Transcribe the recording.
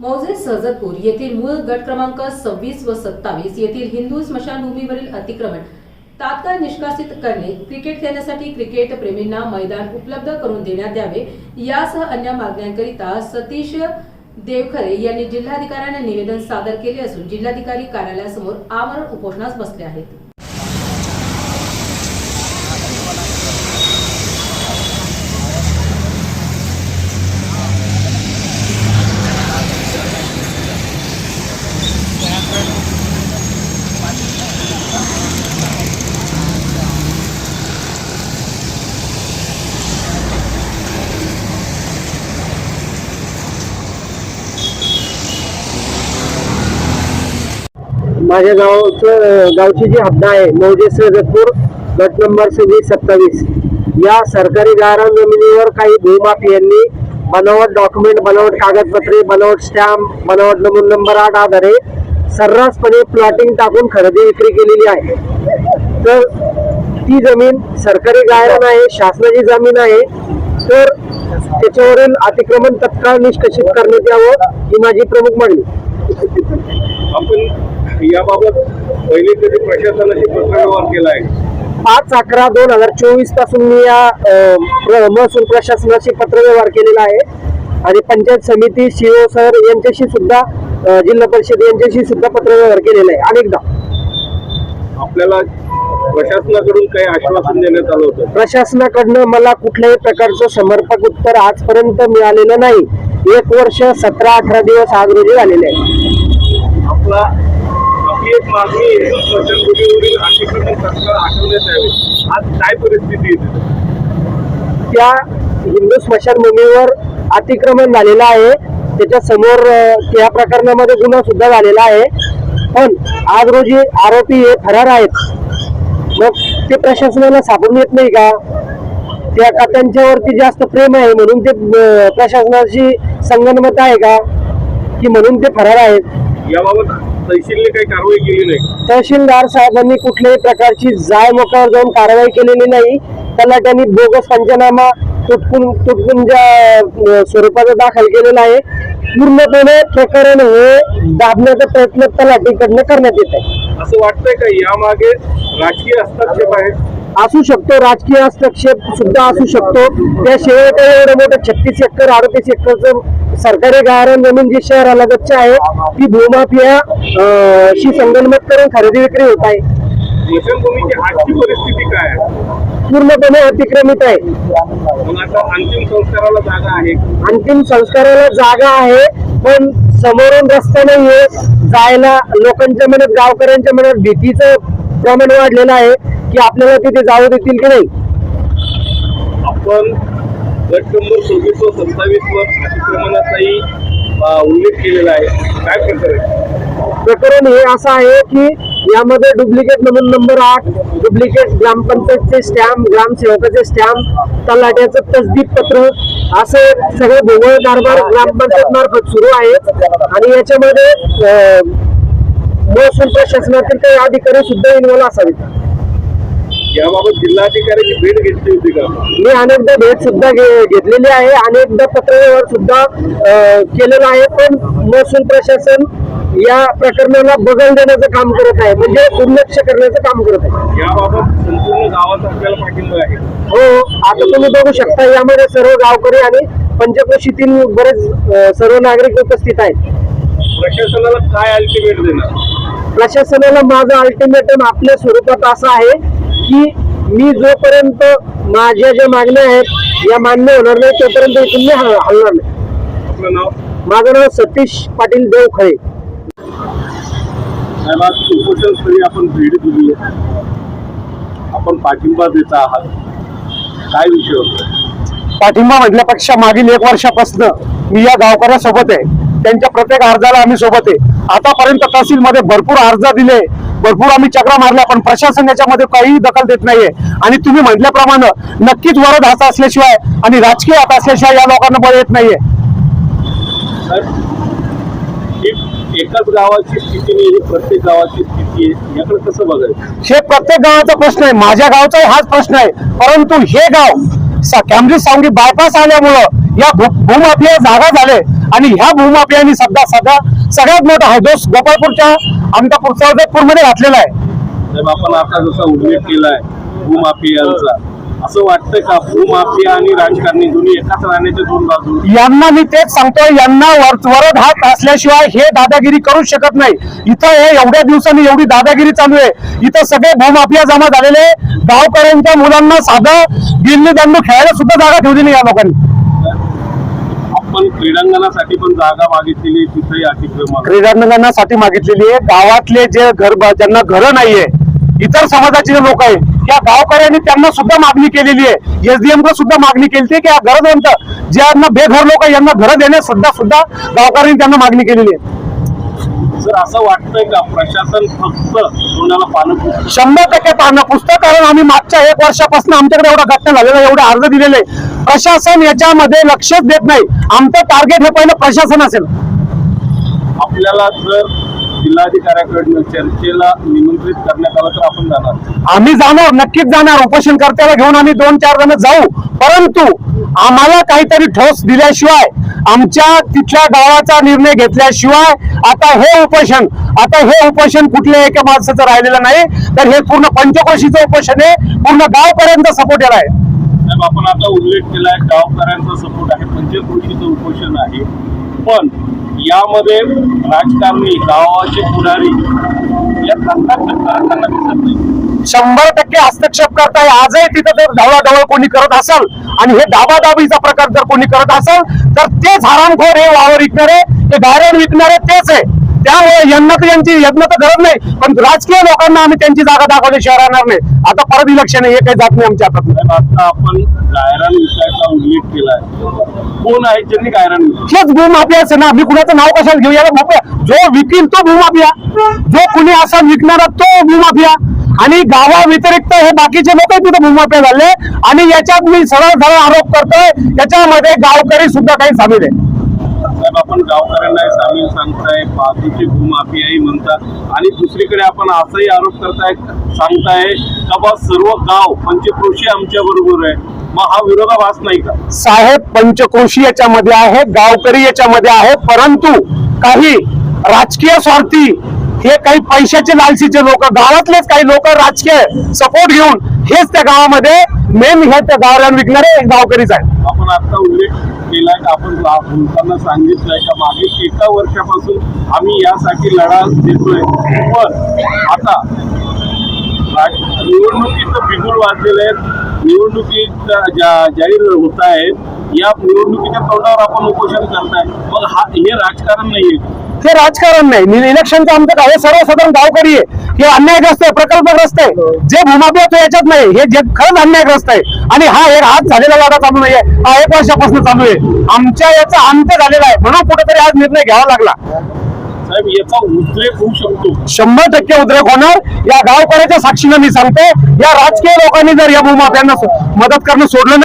मौजे सहजतपूर येथील मूळ गट क्रमांक सव्वीस व सत्तावीस येथील हिंदू स्मशानभूमीवरील अतिक्रमण तात्काळ निष्कासित करणे क्रिकेट खेळण्यासाठी क्रिकेट प्रेमींना मैदान उपलब्ध करून देण्यात यावे यासह अन्य मागण्यांकरिता सतीश देवखरे यांनी जिल्हाधिकाऱ्यांना निवेदन सादर केले असून जिल्हाधिकारी कार्यालयासमोर आमरण उपोषणास बसले आहेत. माझ्या गावचं गावची जी हद्द आहे मौजेसर सैदतपूर गट नंबर सव्वीस सत्तावीस. या सरकारी गाळरान जमिनीवर काही भूमाफियांनी बनावट डॉक्युमेंट बनावट कागदपत्रे बनावट स्टॅम्प बनावट नमून नंबर आठ आधारे सर्रासपणे प्लॉटिंग टाकून खरेदी विक्री केलेली आहे. तर ती जमीन सरकारी गायरण आहे शासनाची जमीन आहे तर त्याच्यावरील अतिक्रमण तत्काळ निष्कर्षित करण्यात यावं ही माझी प्रमुख मागणी. आपण याबाबत पहिले कधी प्रशासनाशी पत्रव्यवहार केला आहे. पाच अकरा दोन हजार चोवीसपासून मी या महसूल प्रशासनाशी पत्रव्यवहार केलेला आहे. आणि पंचायत समिती सीओ सर यांच्याशी सुद्धा जिल्हा परिषद यांच्याशी सुद्धा पत्रव्यवहार केलेला आहे. अनेकदा. आपल्याला प्रशासनाकडून काही आश्वासन देण्यात आलं होतं. प्रशासनाकडनं मला कुठल्याही प्रकारचं समर्पक उत्तर आजपर्यंत मिळालेलं नाही. एक वर्ष सतरा अठरा दिवस आज रोजी झालेले आहे आपला आपली एक मागणी स्मशानभूमीवरील अतिक्रमण तत्काळ हटवण्यात यावे. आज काय परिस्थिती? त्या हिंदू स्मशानभूमीवर अतिक्रमण झालेलं आहे. त्याच्यासमोर त्या प्रकरणामध्ये गुन्हा सुद्धा झालेला आहे. पण आज रोजी आरोपी हे फरार आहेत. मग ते प्रशासनाला सापडून येत नाही का? त्या का त्यांच्यावरती जास्त प्रेम आहे म्हणून ते प्रशासनाशी संगनमत आहे का? की म्हणून ते फरार आहेत. याबाबत तहसीलने काही कारवाई केली नाही? तहसीलदार साहेबांनी कुठल्याही प्रकारची जाय मोक्यावर जाऊन कारवाई केलेली नाही. तलाट्यांनी बोगस पंचनामा तुटपुंजा अं, स्वरूपाचा दाखल केलेला आहे पूर्णपणे प्रकरण हे दाबण्याचा प्रयत्न तलाठीकडनं करण्यात येत आहे. असं वाटतंय का यामागे राजकीय हस्तक्षेप आहे असू शकतो राजकीय हस्तक्षेप सुद्धा असू शकतो. त्याशिवाय काही एवढं मोठं छत्तीस एकर अडतीस एकरचं सरकारी गाळरान जमीन जी शहरालगतची आहे ती भूमाफिया शी संगनमत करून खरेदी विक्री होत आहे. परिस्थिती काय पूर्णपणे अतिक्रमित आहे. अंतिम संस्काराला जागा आहे. अंतिम संस्काराला जागा आहे पण समोरून रस्ता नाहीये. जायला लोकांच्या मनात गावकऱ्यांच्या मनात भीतीचं प्रमाण वाढलेलं आहे. की आपल्याला तिथे जाऊ देतील की नाही? आपण गट नंबर सव्वीस व सत्तावीस वर अतिक्रमणाचाही उल्लेख केलेला आहे. काय प्रकार आहे प्रकरण हे असं आहे की यामध्ये डुप्लिकेट नमून नंबर आठ डुप्लिकेट ग्रामपंचायतचे स्टॅम्प ग्रामसेवकाचे स्टॅम्प तलाट्याचं तसदीक पत्र असं सगळं भोवळ कारभार ग्रामपंचायत मार्फत सुरू आहे. आणि याच्यामध्ये महसूल प्रशासनातील काही अधिकारी सुद्धा इन्व्हॉल्व असावेत. याबाबत जिल्हाधिकाऱ्यांची भेट घेतली होती का? मी अनेकदा भेट सुद्धा घेतलेली आहे अनेकदा पत्रव्यवहार सुद्धा केलेला आहे. पण महसूल प्रशासन या प्रकरणाला बगल देण्याचं काम करत आहे. म्हणजे दुर्लक्ष करण्याचं काम करत आहे. याबाबत संपूर्ण गावाचा आपल्याला पाठिंबा आहे. हो आता तुम्ही बघू शकता यामध्ये सर्व गावकरी आणि पंचक्रोशीतील बरेच सर्व नागरिक उपस्थित आहेत. प्रशासनाला काय अल्टिमेट देणार? प्रशासनाला माझं अल्टिमेटम आपल्या स्वरूपात असं आहे की मी जोपर्यंत माझ्या ज्या मागण्या आहेत या मान्य होणार नाही तोपर्यंत हल- हलणार नाही. माझं नाव सतीश पाटील उपोषण स्थळी आपण भेट दिली आपण पाठिंबा देत आहात. काय विषय होता? पाठिंबा म्हटल्यापेक्षा मागील एक वर्षापासून मी या गावकऱ्यासोबत आहे. त्यांच्या प्रत्येक अर्जाला आम्ही सोबत आहे. आतापर्यंत तहसीलमध्ये भरपूर अर्ज दिले. भरपूर आम्ही चक्रा मारल्या पण प्रशासन याच्यामध्ये काहीही दखल देत नाहीये. आणि तुम्ही म्हटल्याप्रमाणे नक्कीच वरद हात असल्याशिवाय आणि राजकीय हात असल्याशिवाय या लोकांना बळ येत नाहीये. साहेब ही एकाच गावाची स्थिती नाही ही प्रत्येक गावाची स्थिती आहे. याकडे कसं बघायचं? हे प्रत्येक गावाचा प्रश्न आहे. माझ्या गावचाही हाच प्रश्न आहे. परंतु हे गाव सा- कॅम्ब्रिज सांगली बायपास आल्यामुळं या भूमाफिया जागा झाले. आणि ह्या भूमाफियांनी सध्या सध्या सगळ्यात मोठा हौदोस गोपाळपूरच्या अमदापूरमध्ये घातलेला आहे. आपण आता जसा उल्लेख केलाय भूमाफियांचा असं वाटतं का भूमाफिया आणि राजकारणी दोन्ही एकाच राहण्याच्या दोन बाजू? यांना मी तेच सांगतोय यांना वर- वरद हात असल्याशिवाय हे दादागिरी करू शकत नाही. इथं हे एवढ्या दिवसांनी एवढी दादागिरी चालू आहे. इथं सगळे भूमाफिया जमा झालेले गावकऱ्यांच्या मुलांना साधं गिल्ली दंडू खेळायला सुद्धा जागा ठेवली नाही या लोकांनी. पण क्रीडांगणासाठी पण जागा मागितलेली तिथेही अतिक्रमण क्रीडांगणासाठी मागितलेली आहे. गावातले जे घर ज्यांना घरं नाहीये इतर समाजाचे जे लोक आहेत त्या गावकऱ्यांनी त्यांना सुद्धा मागणी केलेली आहे. एसडीएमकडे सुद्धा मागणी केली आहे की गरजवंत ज्यांना बेघर लोक यांना घरं देण्यास सुद्धा सुद्धा गावकऱ्यांनी त्यांना मागणी केलेली आहे. सर असं वाटतंय का प्रशासन फक्त तोंडाला पानं? शंभर टक्के पाहणं पुस्तक कारण आम्ही मागच्या एक वर्षापासून आमच्याकडे एवढा घटना झालेला एवढे अर्ज दिलेले प्रशासन याच्यामध्ये लक्षच देत नाही. आमचं टार्गेट हे पहिलं प्रशासन असेल. आपल्याला जर जिल्हाधिकाऱ्याकडनं चर्चेला निमंत्रित करण्यात आलं तर आपण जाणार. आम्ही जाणार नक्कीच जाणार. उपोषण करत्याला घेऊन आम्ही दोन चार जण जाऊ. परंतु आम्हाला काहीतरी ठोस दिल्याशिवाय आमच्या तिथल्या गावाचा निर्णय घेतल्याशिवाय आता हे उपोषण आता हे उपोषण कुठल्या एका माणसाचं राहिलेलं नाही. तर हे पूर्ण पंचकोशीचं उपोषण आहे. पूर्ण गावपर्यंत सपोर्ट येणार आहे. आपण आता उल्लेख केलाय गावकऱ्यांचा सपोर्ट आहे. पंचकृषीचं उपोषण आहे. पण यामध्ये राजकारणी गावाचे पुढारी या करताना दिसत नाही शंभर टक्के हस्तक्षेप करताय. आजही तिथं जर ढवळाढवळ कोणी करत असेल आणि हे दाबादाबीचा प्रकार जर कोणी करत असेल तर तेच हरामखोर हे वावर विकणारे ते गायरण विकणारे तेच आहे. त्यामुळे यांना तर यांची यत्न तर गरज नाही. पण राजकीय लोकांना आम्ही त्यांची जागा दाखवल्याशिवाय राहणार नाही. आता परत इलेक्शन आहे हे काही जात नाही आमच्या हातात. आता आपण गायरान विषयाचा उल्लेख केलाय कोण आहे? ज्यांनी गायरान? हेच भूमाफियाच आहे ना. मी कुणाचं नाव कशाला घेऊ? याला माफिया जो विकील तो भूमाफिया. जो कुणी असा विकणारा तो भूमाफिया. आणि गावा व्यतिरिक्त हे बाकीचे लोक तिथे भूमाफिया झाले. आणि याच्यात मी सरळ सरळ आरोप करतोय. याच्यामध्ये गावकरी सुद्धा काही सामील आहे. साहेब आपण गावकऱ्यांना सामील सांगताय बाजूची भूमाफी आहे म्हणतात. आणि दुसरीकडे आपण असाही आरोप करताय सांगताय का बा सर्व गाव पंचक्रोशी आमच्या बरोबर आहे. मग हा विरोधाभास नाही का? साहेब पंचक्रोशी याच्यामध्ये आहे गावकरी याच्यामध्ये आहे परंतु काही राजकीय स्वार्थी हे काही पैशाचे लालसीचे लोक गावातलेच काही लोक राजकीय सपोर्ट घेऊन हेच त्या गावामध्ये मेन हे त्या गावाला विकणारे गावकरीच आहेत. आपण आता उल्लेख केला का आपण ला- बोलताना सांगितलंय का मागे एका वर्षापासून आम्ही यासाठी लढा देतोय. पण आता निवडणुकीचं बिगुल वाजलेलं आहे. निवडणुकीत जाहीर होत आहेत या निवडणुकीच्या तोंडावर आपण उपोषण करताय. मग हा हे राजकारण नाहीये. हे राजकारण नाही. इलेक्शनचं आमचं काय हे सर्वसाधारण गावकरी आहे. हे अन्यायग्रस्त आहे प्रकल्पग्रस्त आहे. जे भूमाफिया तो याच्यात नाही. हे जे खरंच अन्यायग्रस्त आहे. आणि हा एक हात झालेला लढा चालू नाहीये. हा एक वर्षापासून चालू आहे. आमच्या याचा अंत झालेला आहे. म्हणून कुठेतरी आज निर्णय घ्यावा लागला. साहेब याचा उद्रेक होऊ शकतो. शंभर टक्के उद्रेक होणार. या गावकऱ्याच्या साक्षीनं मी सांगतो या राजकीय लोकांनी जर या भूमाफियांना सो- मदत करणं सोडलं